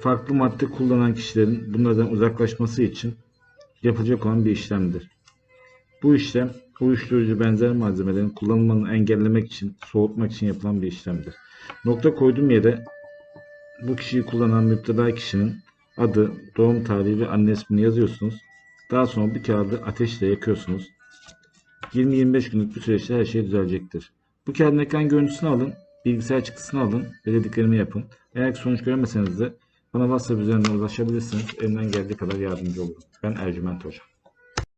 farklı madde kullanan kişilerin bunlardan uzaklaşması için yapılacak olan bir işlemdir. Bu işlem uyuşturucu benzer malzemelerin kullanılmanı engellemek için, soğutmak için yapılan bir işlemdir. Nokta koyduğum yere bu kişiyi kullanan müptela kişinin adı, doğum tarihi ve anne ismini yazıyorsunuz. Daha sonra bu kağıdı ateşle yakıyorsunuz. 20-25 günlük bir süreçte her şey düzelecektir. Bu kağıdın ekran görüntüsünü alın, bilgisayar çıktısını alın ve dediklerimi yapın. Eğer sonuç göremeseniz de bana WhatsApp üzerinden ulaşabilirsiniz. Elimden geldiği kadar yardımcı olurum. Ben Ercüment Hoca.